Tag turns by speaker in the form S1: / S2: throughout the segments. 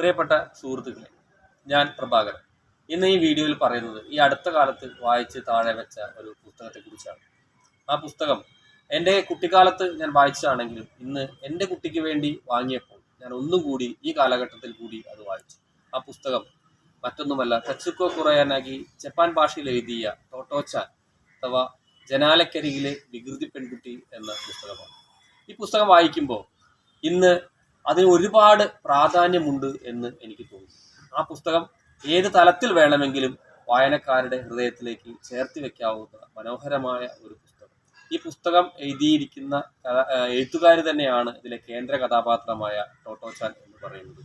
S1: പ്രിയപ്പെട്ട സുഹൃത്തുക്കളെ ഞാൻ പ്രഭാകരൻ. ഇന്ന് ഈ വീഡിയോയിൽ പറയുന്നത് ഈ അടുത്ത കാലത്ത് വായിച്ച് താഴെ വെച്ച ഒരു പുസ്തകത്തെക്കുറിച്ചാണ്. ആ പുസ്തകം എന്റെ കുട്ടിക്കാലത്ത് ഞാൻ വായിച്ചതാണെങ്കിലും ഇന്ന് എന്റെ കുട്ടിക്ക് വേണ്ടി വാങ്ങിയപ്പോൾ ഞാൻ ഒന്നും കൂടി ഈ കാലഘട്ടത്തിൽ കൂടി അത് വായിച്ചു. ആ പുസ്തകം മറ്റൊന്നുമല്ല തച്ചുക്കോ കുറയാനാകി ജപ്പാൻ ഭാഷയിൽ എഴുതിയ ടോട്ടോച്ചാൻ അഥവാ ജനാലക്കരികിലെ വികൃതി പെൺകുട്ടി എന്ന പുസ്തകമാണ്. ഈ പുസ്തകം വായിക്കുമ്പോൾ ഇന്ന് അതിന് ഒരുപാട് പ്രാധാന്യമുണ്ട് എന്ന് എനിക്ക് തോന്നുന്നു. ആ പുസ്തകം ഏത് തലത്തിൽ വേണമെങ്കിലും വായനക്കാരുടെ ഹൃദയത്തിലേക്ക് ചേർത്ത് വെക്കാവുന്ന മനോഹരമായ ഒരു പുസ്തകം. ഈ പുസ്തകം എഴുതിയിരിക്കുന്ന എഴുത്തുകാർ തന്നെയാണ് ഇതിലെ കേന്ദ്ര കഥാപാത്രമായ ടോട്ടോച്ചാൻ എന്ന് പറയുന്നത്.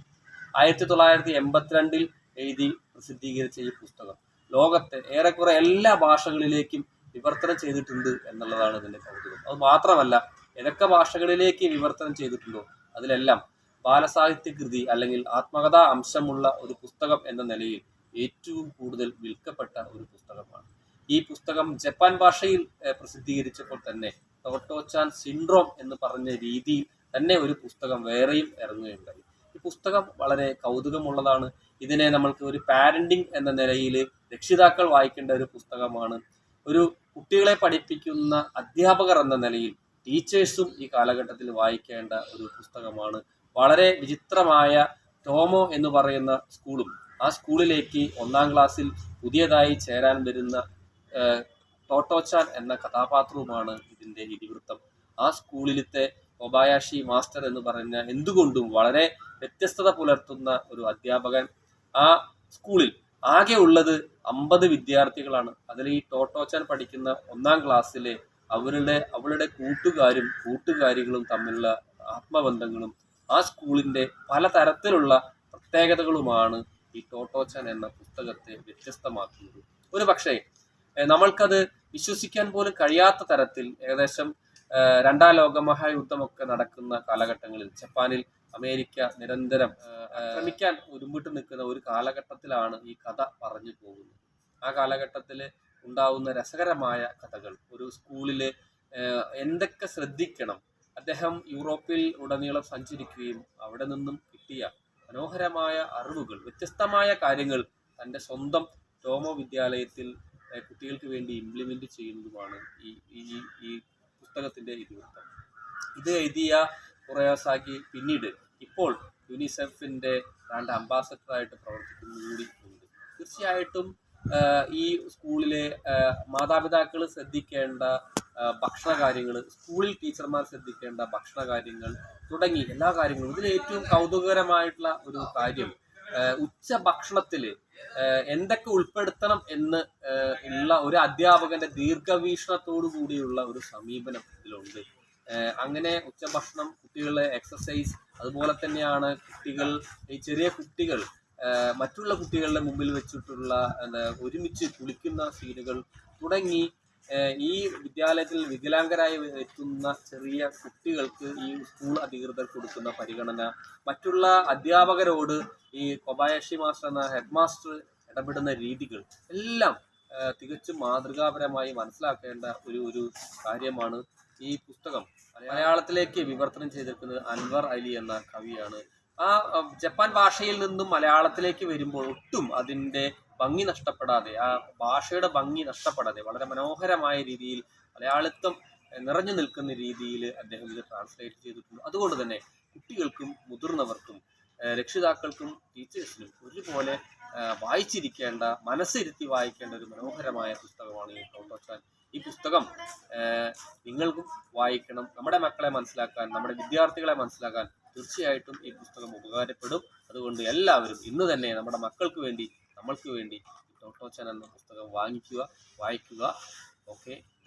S1: ആയിരത്തി തൊള്ളായിരത്തി എൺപത്തിരണ്ടിൽ എഴുതി പ്രസിദ്ധീകരിച്ച ഈ പുസ്തകം ലോകത്തെ ഏറെക്കുറെ എല്ലാ ഭാഷകളിലേക്കും വിവർത്തനം ചെയ്തിട്ടുണ്ട് എന്നുള്ളതാണ് ഇതിന്റെ കൗതുകം. അത് മാത്രമല്ല ഏതൊക്കെ ഭാഷകളിലേക്ക് വിവർത്തനം ചെയ്തിട്ടുണ്ടോ അതിലെല്ലാം ബാലസാഹിത്യ കൃതി അല്ലെങ്കിൽ ആത്മകഥാ അംശമുള്ള ഒരു പുസ്തകം എന്ന നിലയിൽ ഏറ്റവും കൂടുതൽ വിൽക്കപ്പെട്ട ഒരു പുസ്തകമാണ്. ഈ പുസ്തകം ജപ്പാൻ ഭാഷയിൽ പ്രസിദ്ധീകരിച്ചപ്പോൾ തന്നെ ടോട്ടോച്ചാൻ സിൻഡ്രോം എന്ന് പറഞ്ഞ രീതിയിൽ തന്നെ ഒരു പുസ്തകം വേറെയും ഇറങ്ങുകയുണ്ടായി. ഈ പുസ്തകം വളരെ കൗതുകമുള്ളതാണ്. ഇതിനെ നമ്മൾക്ക് ഒരു പാരന്റിങ് എന്ന നിലയിൽ രക്ഷിതാക്കൾ വായിക്കേണ്ട ഒരു പുസ്തകമാണ്. ഒരു കുട്ടികളെ പഠിപ്പിക്കുന്ന അധ്യാപകർ എന്ന നിലയിൽ ടീച്ചേഴ്സും ഈ കാലഘട്ടത്തിൽ വായിക്കേണ്ട ഒരു പുസ്തകമാണ്. വളരെ വിചിത്രമായ ടോമോ എന്ന് പറയുന്ന സ്കൂളും ആ സ്കൂളിലേക്ക് ഒന്നാം ക്ലാസ്സിൽ പുതിയതായി ചേരാൻ വരുന്ന ടോട്ടോച്ചാൻ എന്ന കഥാപാത്രവുമാണ് ഇതിന്റെ ഇതിവൃത്തം. ആ സ്കൂളിലത്തെ ഒബായാഷി മാസ്റ്റർ എന്ന് പറഞ്ഞ എന്തുകൊണ്ടും വളരെ വ്യത്യസ്തത പുലർത്തുന്ന ഒരു അധ്യാപകൻ ആ സ്കൂളിൽ. ആകെ ഉള്ളത് അമ്പത് വിദ്യാർത്ഥികളാണ്. അതിൽ ഈ ടോട്ടോച്ചാൻ പഠിക്കുന്ന ഒന്നാം ക്ലാസ്സിലെ അവരുടെ അവളുടെ കൂട്ടുകാരും കൂട്ടുകാരികളും തമ്മിലുള്ള ആത്മബന്ധങ്ങളും ആ സ്കൂളിന്റെ പലതരത്തിലുള്ള പ്രത്യേകതകളുമാണ് ഈ ടോട്ടോച്ചൻ എന്ന പുസ്തകത്തെ വ്യത്യസ്തമാക്കുന്നത്. ഒരു പക്ഷേ നമ്മൾക്കത് വിശ്വസിക്കാൻ പോലും കഴിയാത്ത തരത്തിൽ ഏകദേശം രണ്ടാം ലോകമഹായുദ്ധമൊക്കെ നടക്കുന്ന കാലഘട്ടങ്ങളിൽ ജപ്പാനിൽ അമേരിക്ക നിരന്തരം ശ്രമിക്കാൻ ഒരുമിട്ട് നിൽക്കുന്ന ഒരു കാലഘട്ടത്തിലാണ് ഈ കഥ പറഞ്ഞു പോകുന്നത്. ആ കാലഘട്ടത്തിൽ ഉണ്ടാവുന്ന രസകരമായ കഥകൾ ഒരു സ്കൂളിൽ എന്തൊക്കെ ശ്രദ്ധിക്കണം അദ്ദേഹം യൂറോപ്പിൽ ഉടനീളം സഞ്ചരിക്കുകയും അവിടെ നിന്നും കിട്ടിയ മനോഹരമായ അറിവുകൾ വ്യത്യസ്തമായ കാര്യങ്ങൾ തന്റെ സ്വന്തം ടോമോ വിദ്യാലയത്തിൽ കുട്ടികൾക്ക് വേണ്ടി ഇംപ്ലിമെന്റ് ചെയ്യുന്നതുമാണ് ഈ ഈ ഈ പുസ്തകത്തിന്റെ ഇതിവൃത്തം. ഇത് എഴുതിയ കുറയാസാക്കി പിന്നീട് ഇപ്പോൾ യുനിസെഫിന്റെ ബ്രാൻഡ് അംബാസഡറായിട്ട് പ്രവർത്തിക്കുന്നു കൂടി ഉണ്ട് തീർച്ചയായിട്ടും ഈ സ്കൂളിലെ മാതാപിതാക്കൾ ശ്രദ്ധിക്കേണ്ട ഭക്ഷണ കാര്യങ്ങൾ സ്കൂളിൽ ടീച്ചർമാർ ശ്രദ്ധിക്കേണ്ട ഭക്ഷണ കാര്യങ്ങൾ തുടങ്ങി എല്ലാ കാര്യങ്ങളും. ഇതിൽ ഏറ്റവും കൗതുകകരമായിട്ടുള്ള ഒരു കാര്യം ഉച്ച ഭക്ഷണത്തിൽ എന്തൊക്കെ ഉൾപ്പെടുത്തണം എന്ന് ഉള്ള ഒരു അധ്യാപകന്റെ ദീർഘവീക്ഷണത്തോടു കൂടിയുള്ള ഒരു സമീപനം ഇതിലുണ്ട്. അങ്ങനെ ഉച്ചഭക്ഷണം കുട്ടികളെ എക്സസൈസ് അതുപോലെ തന്നെയാണ് കുട്ടികൾ ഈ ചെറിയ കുട്ടികൾ മറ്റുള്ള കുട്ടികളുടെ മുമ്പിൽ വെച്ചിട്ടുള്ള എന്താ ഒരുമിച്ച് കുളിക്കുന്ന സീനുകൾ തുടങ്ങി ഈ വിദ്യാലയത്തിൽ വികലാംഗരായി എത്തുന്ന ചെറിയ കുട്ടികൾക്ക് ഈ സ്കൂൾ അധികൃതർ കൊടുക്കുന്ന പരിഗണന. മറ്റുള്ള അധ്യാപകരോട് ഈ കൊബായഷി മാസ്റ്റർ എന്ന ഹെഡ് മാസ്റ്റർ ഇടപെടുന്ന രീതികൾ എല്ലാം തികച്ചും മാതൃകാപരമായി മനസ്സിലാക്കേണ്ട ഒരു ഒരു കാര്യമാണ് ഈ പുസ്തകം. മലയാളത്തിലേക്ക് വിവർത്തനം ചെയ്തിരിക്കുന്നത് അൻവർ അലി എന്ന കവിയാണ്. ആ ജപ്പാൻ ഭാഷയിൽ നിന്നും മലയാളത്തിലേക്ക് വരുമ്പോൾ ഒട്ടും അതിന്റെ ഭംഗി നഷ്ടപ്പെടാതെ ആ ഭാഷയുടെ ഭംഗി നഷ്ടപ്പെടാതെ വളരെ മനോഹരമായ രീതിയിൽ മലയാളിത്വം നിറഞ്ഞു നിൽക്കുന്ന രീതിയിൽ അദ്ദേഹം ഇത് ട്രാൻസ്ലേറ്റ് ചെയ്തിട്ടുണ്ട്. അതുകൊണ്ട് തന്നെ കുട്ടികൾക്കും മുതിർന്നവർക്കും രക്ഷിതാക്കൾക്കും ടീച്ചേഴ്സിനും ഒരുപോലെ വായിച്ചിരിക്കേണ്ട മനസ്സിരുത്തി വായിക്കേണ്ട ഒരു മനോഹരമായ പുസ്തകമാണ് ഈ ടോട്ടോച്ചാൻ ഈ പുസ്തകം നിങ്ങൾക്കും വായിക്കണം നമ്മുടെ മക്കളെ മനസ്സിലാക്കാൻ നമ്മുടെ വിദ്യാർത്ഥികളെ മനസ്സിലാക്കാൻ തീർച്ചയായിട്ടും ഈ പുസ്തകം ഉപകാരപ്പെടും. അതുകൊണ്ട് എല്ലാവരും ഇന്ന് തന്നെ നമ്മുടെ മക്കൾക്ക് വേണ്ടി നമ്മൾക്ക് വേണ്ടി ടോട്ടോ ചാനൽ എന്ന പുസ്തകം വാങ്ങിക്കുക വായിക്കുക. ഓക്കെ